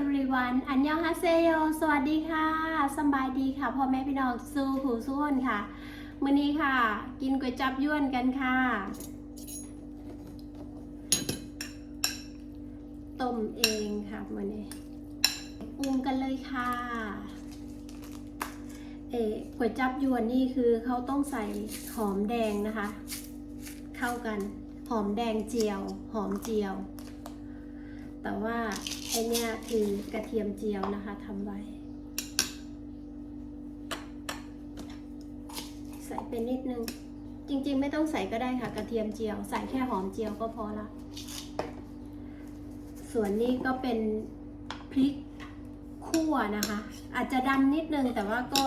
everyone อันยองฮาเซโย สวัสดีค่ะสบายดีค่ะ พ่อแม่พี่น้องสู้หูสู้นค่ะ มื้อนี้ค่ะ กินก๋วยจับยวนกันค่ะ ต้มเองค่ะมื้อนี้ปรุงกันเลยค่ะ เอ๋ก๋วยจับยวนนี่คือเขาต้องใส่หอมแดงนะคะ เข้ากัน หอมแดงเจียว หอมเจียว แต่ว่า อเนี้ยคือกระเทียมเจียวนะคะทำไว้ ใส่เป็นนิดนึง จริงๆ ไม่ต้องใส่ก็ได้ค่ะ กระเทียมเจียว ใส่แค่หอมเจียวก็พอละ ส่วนนี้ก็เป็นพริกคั่วนะคะ อาจจะดำนิดนึงแต่ว่าก็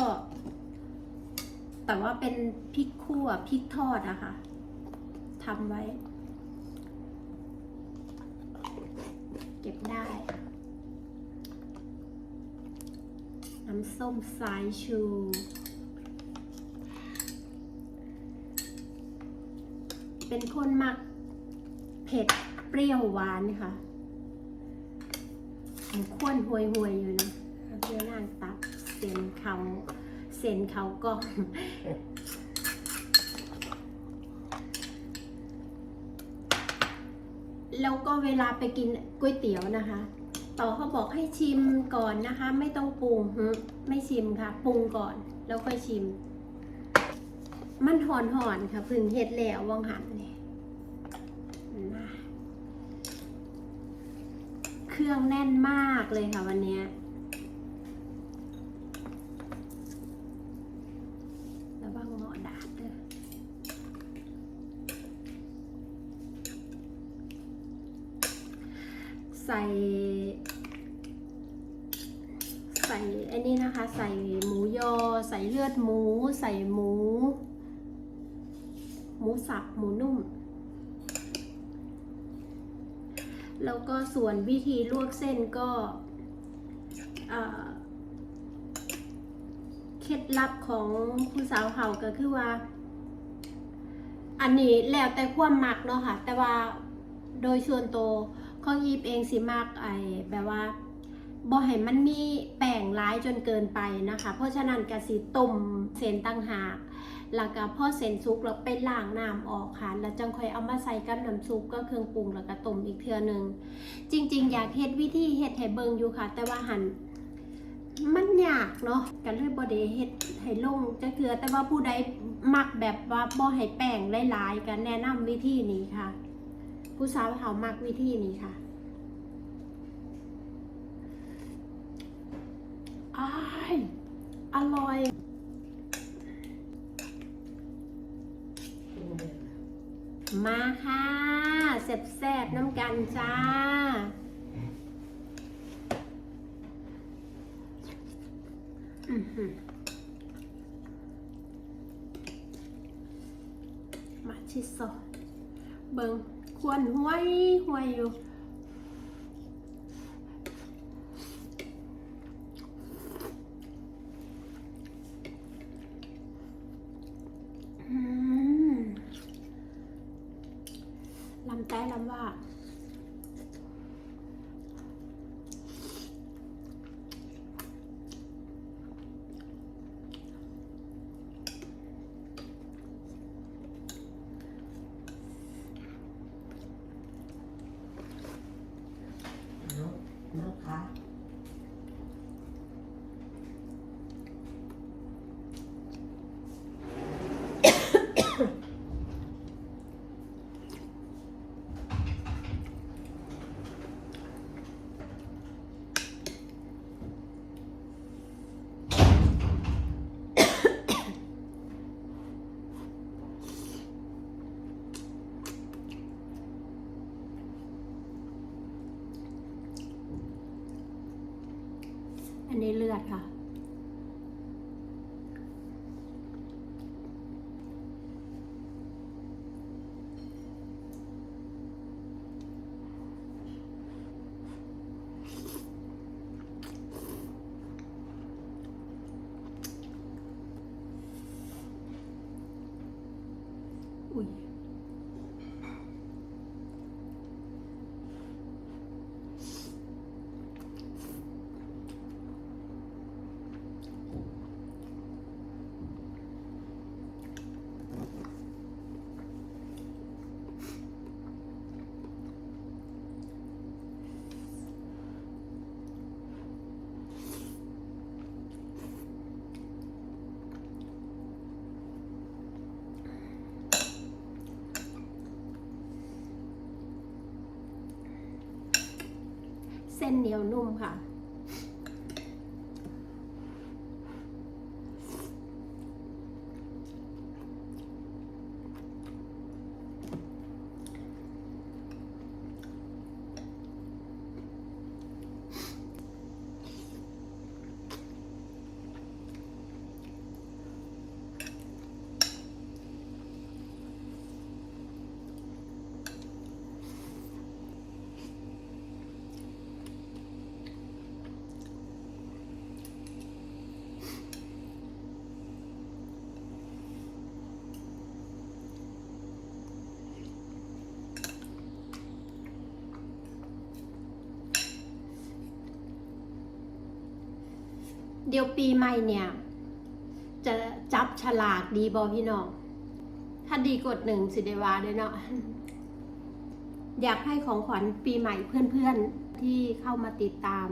แต่ว่าเป็นพริกคั่วพริกทอดอะคะ่ะทำไว้ เก็บได้ น้ำส้มสายชู เป็นคนมักเผ็ดเปรี้ยวหวานค่ะผมข้นหวยหวยๆอยู่นะเพื่อนางตับเส้นเขาเส้นเขาก็แล้วก็เวลาไปกินก๋วยเตี๋ยวนะคะ ต่อเขาบอกให้ชิมก่อนนะคะ ไม่ต้องปรุงไม่ชิมค่ะปรุงก่อนแล้วค่อยชิม มันหอนหอนค่ะพึ่งเฮ็ดแล้ววังหันนี่นะเครื่องแน่นมากเลยค่ะวันนี้ระวังเหมาะดาดเด้อใส่ ใส่ไอ้นี่นะคะ ใส่หมูยอ ใส่เลือดหมู ใส่หมู หมูสับหมูนุ่ม แล้วก็ส่วนวิธีลวกเส้นก็เคล็ดลับของผู้สาวเฮาก็คือว่า อันนี้แล้วแต่ความมักเนาะค่ะ แต่ว่าโดยส่วนตัวของอีฟเองสิมักไอแบบว่าบ่ให้มันมีแป้ง จนเกินไปนะคะ เพราะฉะนั้นกะสิต้มเส้นตั้งหากแล้วก็พอเส้นซุกแล้วไปล้างน้ำออกค่ะ แล้วจังค่อยเอามาใส่กับน้ำซุปก็เครื่องปรุงแล้วก็ต้มอีกเทื่อหนึง จริง ๆ อยากเฮ็ดวิธีเฮ็ดให้เบิงอยู่ค่ะ แต่ว่าหันมันยากเนาะกันเลยบ่ได้เฮ็ดให้ลงจะเถือแต่ว่าผู้ใดมักแบบว่าบ่ให้แป้งหลายๆกันแนะนำวิธีนี้ค่ะ ผู้สาวเขามักวิธีนี้ค่ะ อ้ายอร่อยมาค่ะแซ่บๆน้ำกันจ้าอมาชิโซเบิงควรห้วยห้วยอยู่ อืมลำแต่ลำว่า นกนกคะ อันนี้เลือดค่ะ อุ้ย ส้นเหนียวนุ่มค่ะ เดี๋ยวปีใหม่เนี่ย จะจับฉลากดีบอพี่น้อง ถ้าดีกดหนึ่งสิเดวาด้วยเนาะ อยากให้ของขวัญปีใหม่เพื่อนๆที่เข้ามาติดตาม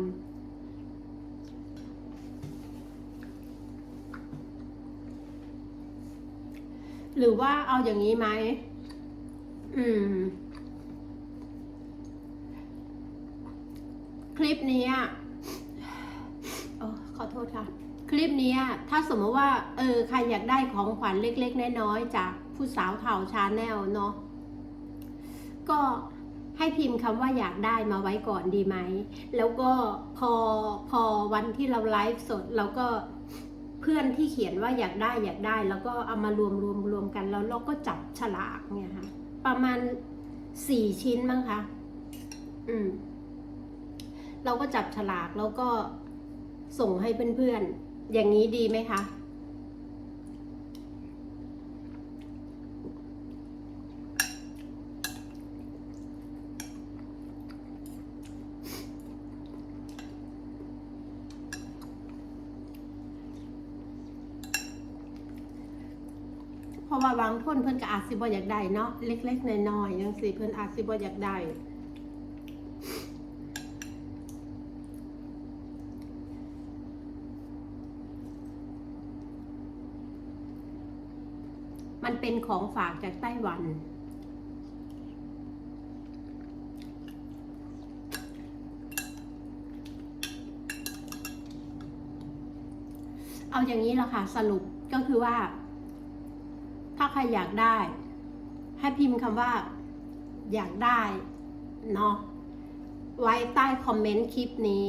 หรือว่าเอาอย่างนี้ไหม อืม คลิปนี้อะ ค่ะ คลิปนี้ถ้าสมมติว่า เออ ใครอยากได้ของขวัญเล็ก ๆ น้อยๆจากผู้สาวเถ่าชาแนลเนาะก็ให้พิมพ์คำว่าอยากได้มาไว้ก่อนดีไหม แล้วก็พอพอวันที่เราไลฟ์สดเราก็เพื่อนที่เขียนว่าอยากได้อยากได้ แล้วก็เอามารวมรวมรวมกันแล้วเราก็จับฉลากเนี่ยค่ะ ประมาณสี่ชิ้นมั้งคะ อืม เราก็จับฉลากแล้วก็ ส่งให้เพื่อนๆ อย่างนี้ดีไหมคะเพราะว่าบางคนเพิ่อนก็อาจสิบ่อยากได้เนาะเล็ก ๆน้อยๆจังซี่เพิ่อนอาจสิบ่อยากได้ มัน เป็นของฝากจากไต้หวัน เอาอย่างนี้ละค่ะ สรุปก็คือว่า ถ้าใครอยากได้ ให้พิมพ์คำว่า อยากได้เนาะไว้ใต้คอมเมนต์คลิปนี้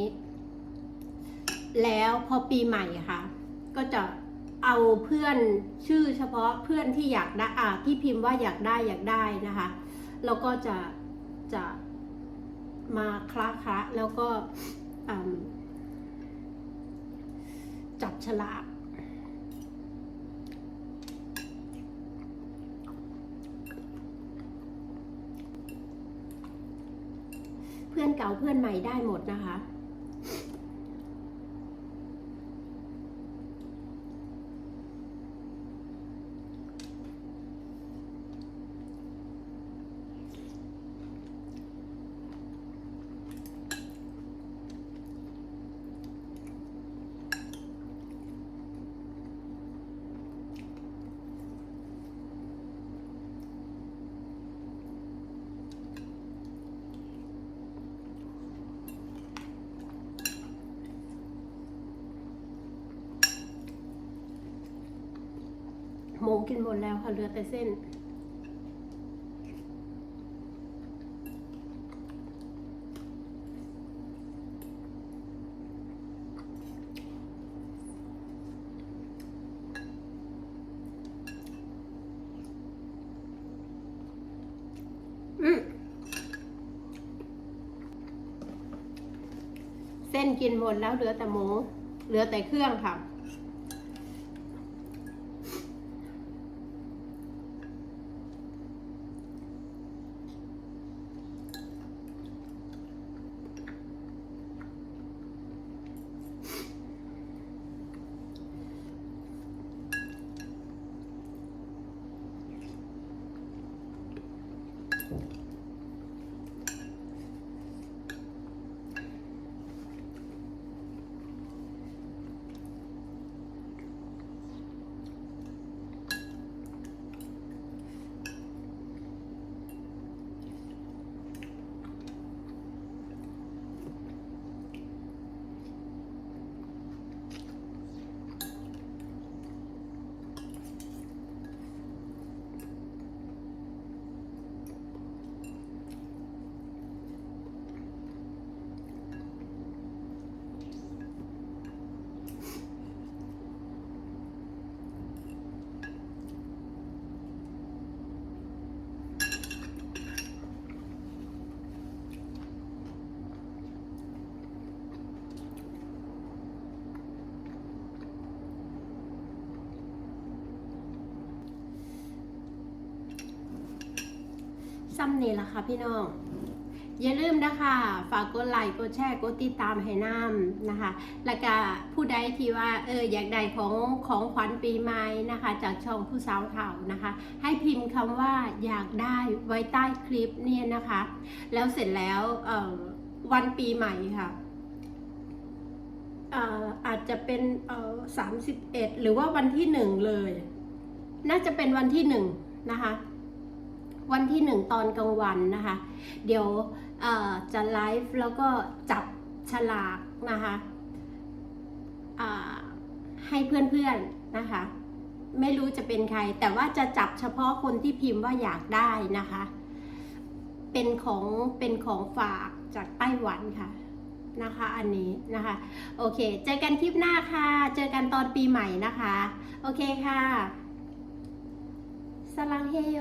แล้วพอปีใหม่ค่ะ ก็จะ เอาเพื่อนชื่อเฉพาะเพื่อนที่อยากได้อ่าที่พิมพ์ว่าอยากได้อยากได้นะคะแล้วก็จะจะมาคละคละแล้วก็จับฉลากเพื่อนเก่าเพื่อนใหม่ได้หมดนะคะ หมู กินหมดแล้วค่ะเหลือแต่เส้น อืมเส้นกินหมดแล้วเหลือแต่หมู เหลือแต่เครื่องค่ะำนี่ละค่ะพี่น้อง อย่าลืมนะคะ ฝากกดไลค์กดแชร์กดติดตามให้น้ำนะคะ แล้วก็ผู้ใดที่ว่าเอออยากได้ของของขวัญปีใหม่นะคะ จากช่องผู้สาวเถ่านะคะ ให้พิมพ์คำว่าอยากได้ไว้ใต้คลิปเนี่ยนะคะ แล้วเสร็จแล้วเออวันปีใหม่ค่ะอาจจะเป็นสามสิบเอ็ดหรือว่าวันที่หนึ่งเลย น่าจะเป็นวันที่หนึ่งนะคะ วันที่หนึ่งตอนกลางวันนะคะ เดี๋ยวจะไลฟ์แล้วก็จับฉลากนะคะให้เพื่อนๆนะคะ ไม่รู้จะเป็นใคร แต่ว่าจะจับเฉพาะคนที่พิมพ์ว่าอยากได้นะคะ เป็นของเป็นของฝากจากไต้หวันค่ะนะคะ อันนี้นะคะ โอเค เจอกันคลิปหน้าค่ะ เจอกันตอนปีใหม่นะคะ โอเคค่ะสลังเฮโย